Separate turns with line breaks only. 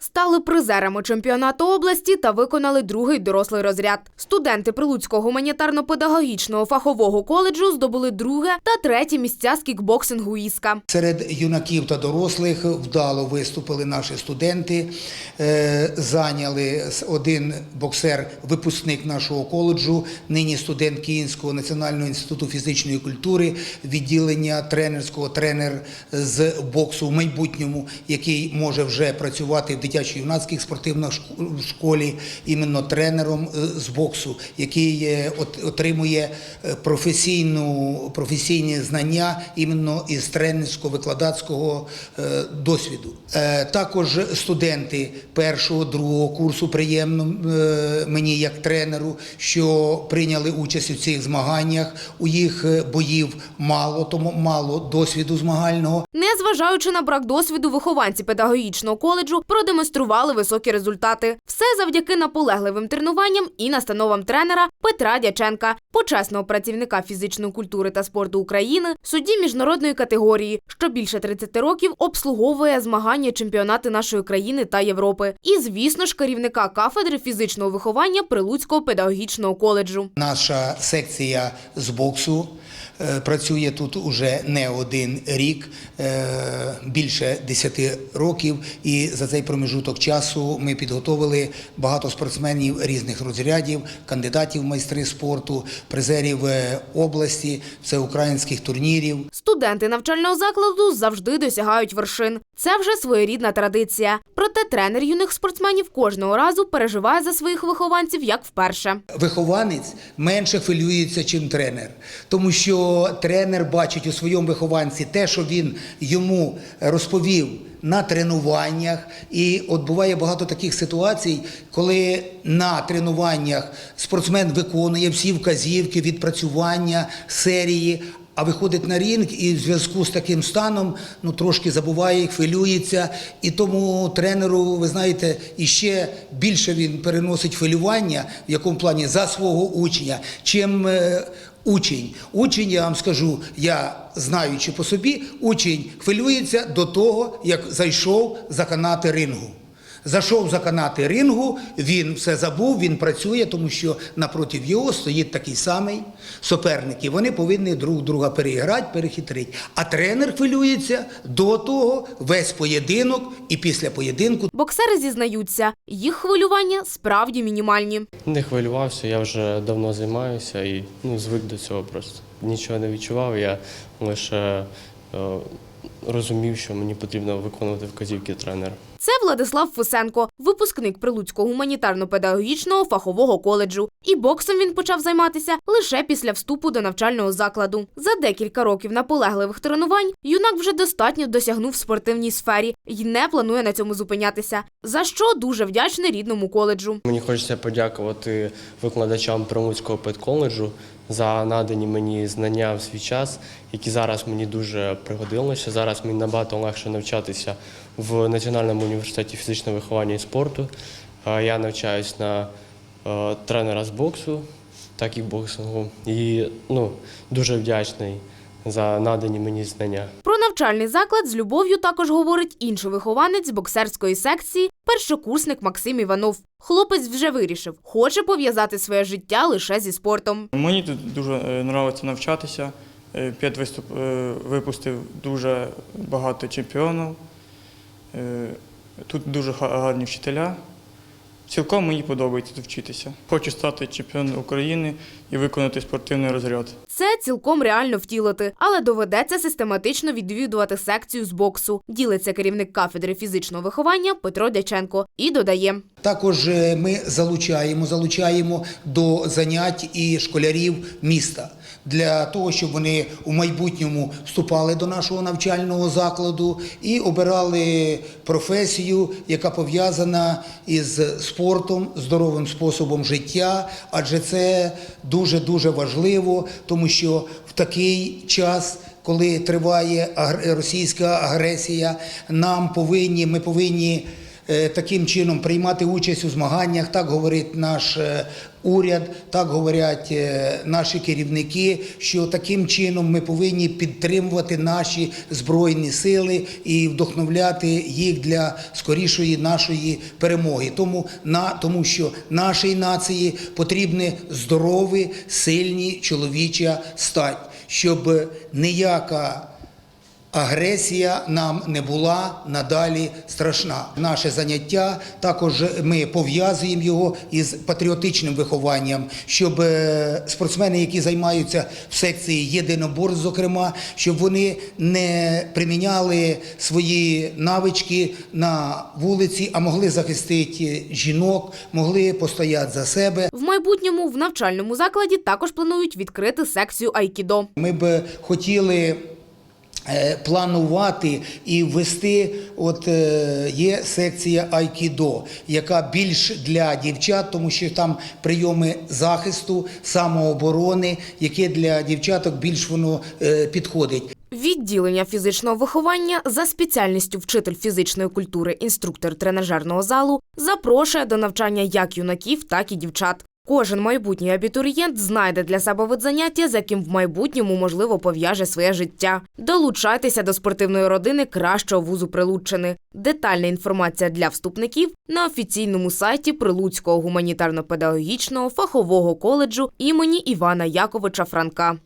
стали призерами чемпіонату області та виконали другий дорослий розряд. Студенти Прилуцького гуманітарно-педагогічного фахового коледжу здобули друге та третє місця з кікбоксингу «Іска».
Серед юнаків та дорослих вдало виступили наші студенти. Е, Зайняли один боксер, випускник нашого коледжу, нині студент Київського національного інституту фізичної культури, відділення тренерського тренер з боксу в майбутньому, який може вже працювати в дитячо-юнацьких спортивних школі, іменно тренером е, з боксу, який от- отримує е, професійну, професійні знання іменно із тренерсько-викладацького е, досвіду. Також студенти першого, другого курсу приємно мені як тренеру, що прийняли участь у цих змаганнях. У їх боїв мало, тому мало досвіду змагального.
Незважаючи на брак досвіду, вихованці педагогічного коледжу продемонстрували високі результати. Все завдяки наполегливим тренуванням і настановам тренера Петра Дяченка, почесного працівника фізичної культури та спорту України, судді міжнародної категорії, що більше 30 років обслуговує змагання чемпіонати нашої країни та Європи. І, звісно ж, керівника кафедри фізичного виховання Прилуцького педагогічного коледжу.
Наша секція з боксу працює тут уже не один рік, е, більше 10 років. І за цей проміжуток часу ми підготовили багато спортсменів різних розрядів, кандидатів в майстри спорту, призерів е, області, всеукраїнських турнірів.
Студенти навчального закладу завжди досягають вершин. Це вже своєрідна традиція. Проте тренер юних спортсменів кожного разу переживає за своїх вихованців як вперше.
Вихованець менше хвилюється, чим тренер, тому що тренер бачить у своєму вихованці те, що він йому розповів на тренуваннях. І от буває багато таких ситуацій, коли на тренуваннях спортсмен виконує всі вказівки, відпрацювання, серії. А виходить на ринг і в зв'язку з таким станом ну трошки забуває, хвилюється. І тому тренеру, ви знаєте, іще більше він переносить хвилювання, в якому плані за свого учня, чим е, учень. Учень, я вам скажу, я знаючи по собі, учень хвилюється до того, як зайшов за канати рингу. Зайшов за канати рингу, він все забув, він працює, тому що напроти його стоїть такий самий суперник. І вони повинні друг друга переіграти, перехитрити. А тренер хвилюється до того весь поєдинок і після поєдинку
Боксери зізнаються, їх хвилювання справді мінімальні.
Не хвилювався, я вже давно займаюся і ну, звик до цього просто. Нічого не відчував, я лише е, розумів, що мені потрібно виконувати вказівки тренера.
Це Владислав Фусенко, випускник Прилуцького гуманітарно-педагогічного фахового коледжу. І боксом він почав займатися лише після вступу до навчального закладу. За декілька років наполегливих тренувань юнак вже достатньо досягнув в спортивній сфері і не планує на цьому зупинятися. За що дуже вдячний рідному коледжу.
Мені хочеться подякувати викладачам Примуцького педколеджу за надані мені знання в свій час, які зараз мені дуже пригодилися. Зараз мені набагато легше навчатися в Національному університеті фізичного виховання і спорту. Е, Я навчаюсь на е, тренера з боксу та кікбоксингу. І ну, дуже вдячний за надані мені знання.
Про навчальний заклад з любов'ю також говорить інший вихованець боксерської секції, першокурсник Максим Іванов. Хлопець вже вирішив, хоче пов'язати своє життя лише зі спортом.
Мені тут дуже е, подобається навчатися. Е, П'ять виступ е, випустив дуже багато чемпіонів. Е, Тут дуже гарні вчителя. Цілком мені подобається вчитися. Хочу стати чемпіоном України і виконати спортивний розряд.
Це цілком реально втілити, але доведеться систематично відвідувати секцію з боксу. Ділиться керівник кафедри фізичного виховання Петро Дяченко і додає.
Також е, ми залучаємо, залучаємо до занять і школярів міста для того, щоб вони у майбутньому вступали до нашого навчального закладу і обирали професію, яка пов'язана із спортом, здоровим способом життя, адже це дуже дуже важливо, тому що в такий час. Коли триває російська агресія, нам повинні, ми повинні таким чином приймати участь у змаганнях. Так говорить наш е, уряд, так говорять е, наші керівники. Що таким чином ми повинні підтримувати наші збройні сили і вдохновляти їх для скорішої нашої перемоги. Тому на тому, що нашій нації потрібні здорові, сильні чоловіча стать, щоб ніяка агресія нам не була надалі страшна. Наше заняття також ми пов'язуємо його із патріотичним вихованням, щоб е, спортсмени, які займаються в секції єдинобор, зокрема, щоб вони не приміняли свої навички на вулиці, а могли захистити жінок, могли постояти за себе.
В майбутньому в навчальному закладі також планують відкрити секцію айкідо.
Ми б хотіли планувати і ввести, от е, є секція Айкідо, яка більш для дівчат, тому що там прийоми захисту, самооборони, яке для дівчаток більш воно е, підходить.
Відділення фізичного виховання за спеціальністю вчитель фізичної культури, інструктор тренажерного залу запрошує до навчання як юнаків, так і дівчат. Кожен майбутній абітурієнт знайде для себе вид заняття, з яким в майбутньому можливо пов'яже своє життя. Долучайтеся до спортивної родини кращого вузу Прилуччини. Детальна інформація для вступників на офіційному сайті Прилуцького гуманітарно-педагогічного фахового коледжу імені Івана Яковича Франка.